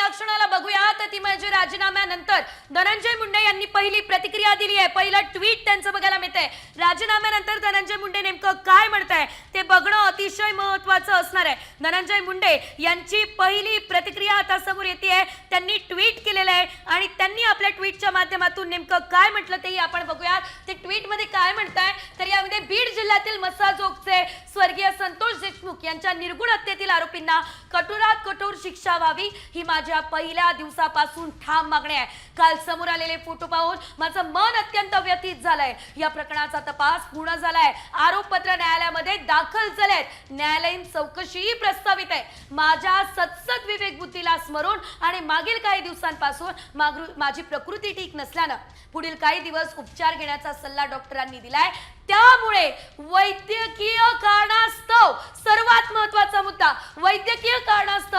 या क्षणाला बघूयात ती म्हणजे राजीनाम्यानंतर धनंजय मुंडे यांनी पहिली प्रतिक्रिया दिली आहे. पहिलं ट्विट त्यांचं बघायला मिळतंय. राजीनाम्यानंतर धनंजय मुंडे नेमकं काय म्हणताय? ते बघणं अतिशय महत्वाचं असणार आहे. धनंजय मुंडे यांची पहिली प्रतिक्रिया आता समोर येते त्यांनी ट्विट केलेलं आहे आणि त्यांनी आपल्या ट्विटच्या माध्यमातून नेमकं काय म्हटलं तेही आपण बघूयात. ते ट्विटमध्ये काय म्हणताय? तर यामध्ये बीड जिल्ह्यातील मसाजोगचे स्वर्गीय संतोष देशमुख यांच्या निर्गुण हत्येतील आरोपींना कठोरात कठोर शिक्षा व्हावी ही माझी माझ्या पहिल्या दिवसापासून ठाम मागणी आहे. काल समोर आलेले फोटो पाहून माझं मन अत्यंत व्यथित झालंय. या प्रकरणाचा तपास पूर्ण झालाय. आरोपपत्र न्यायालयामध्ये दाखल झालेत. न्यायालयीन चौकशीही प्रस्तावित आहे. माझ्या सतसत विवेक बुद्धीला स्मरून आणि मागील काही दिवसांपासून माझी प्रकृती ठीक नसल्यानं पुढील काही दिवस उपचार घेण्याचा सल्ला डॉक्टरांनी दिलाय. त्यामुळे वैद्यकीय कारणास्तव सर्वात महत्त्वाचा मुद्दा वैद्यकीय कारणास्तव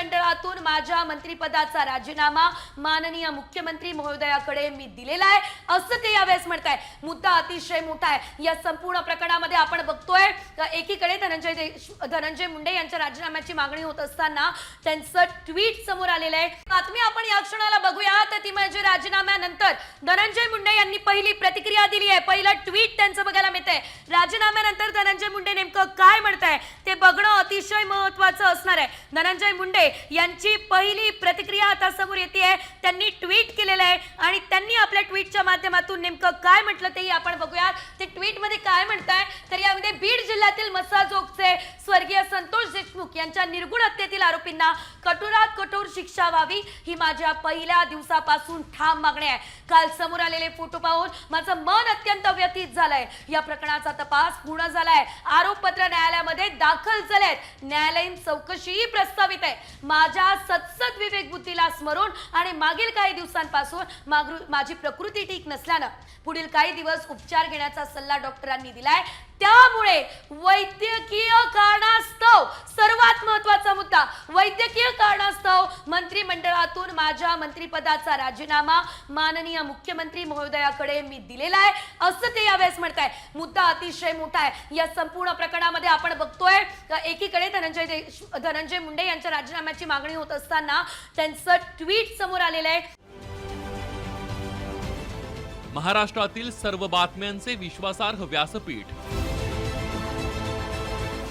मंत्रिमंडळातून माझ्या मंत्रिपदाचा राजीनामा माननीय मुख्यमंत्री महोदयाकडे मी दिलेला आहे. असं ते यावेळेस म्हणत आहे मुद्दा अतिशय मोठा आहे. या संपूर्ण प्रकरणामध्ये आपण बघतोय एकीकडे धनंजय धनंजय मुंडे यांच्या राजीनाम्याची मागणी होत असताना त्यांचं ट्विट समोर आलेलं आहे. बातमी आपण या क्षणाला बघूया. तर ती म्हणजे राजीनाम्यानंतर धनंजय मुंडे यांनी पहिली प्रतिक्रिया दिली आहे. पहिलं ट्विट त्यांचं बघायला मिळतंय. राजीनाम्यानंतर धनंजय मुंडे नेमकं काय म्हणत आहे अतिशय महत्वाचं असणार आहे. धनंजय मुंडे यांची पहिली प्रतिक्रिया आता समोर येते त्यांनी ट्विट केलेलं आहे आणि त्यांनी आपल्या ट्विटच्या माध्यमातून नेमकं काय म्हटलं तेही आपण बघूयात. ते ट्विटमध्ये काय म्हणताय? तर यामध्ये बीड जिल्ह्यातील मसाजोगचे देशमुख यांच्या निर्गुण हत्येतील आरोपींना कठोरात कठोर शिक्षा व्हावी ही माझ्या पहिल्या दिवसापासून ठाम मागणी आहे. काल समोर आलेले फोटो पाहून माझं मन अत्यंत व्यथित झालंय. या प्रकरणाचा तपास पूर्ण झालाय. आरोपपत्र न्यायालयामध्ये दाखल झालेत. न्यायालयीन चौकशीही प्रस्तावित आहे. माझ्या सत्सत विवेक बुद्धीला स्मरून आणि मागील काही दिवसांपासून मागरू- माझी प्रकृती ठीक नसल्यानं पुढील काही दिवस उपचार घेण्याचा सल्ला डॉक्टरांनी दिलाय. त्यामुळे वैद्यकीय कारणास्तव सर्वात महत्त्वाचा मुद्दा वैद्यकीय कारणास्तव मंत्रिमंडळातून माझ्या मंत्रिपदाचा राजीनामा माननीय मुख्यमंत्री महोदयाकडे मी दिलेला आहे. असं ते यावेळेस म्हणताय. मुद्दा अतिशय मोठा आहे. या संपूर्ण प्रकरणामध्ये आपण बघतोय एकीकडे धनंजय धनंजय मुंडे यांच्या राजीनाम्याची मागणी होत असताना त्यांचं ट्विट समोर आलेलं आहे. महाराष्ट्रातील सर्व बातम्यांचे विश्वासार्ह व्यासपीठ.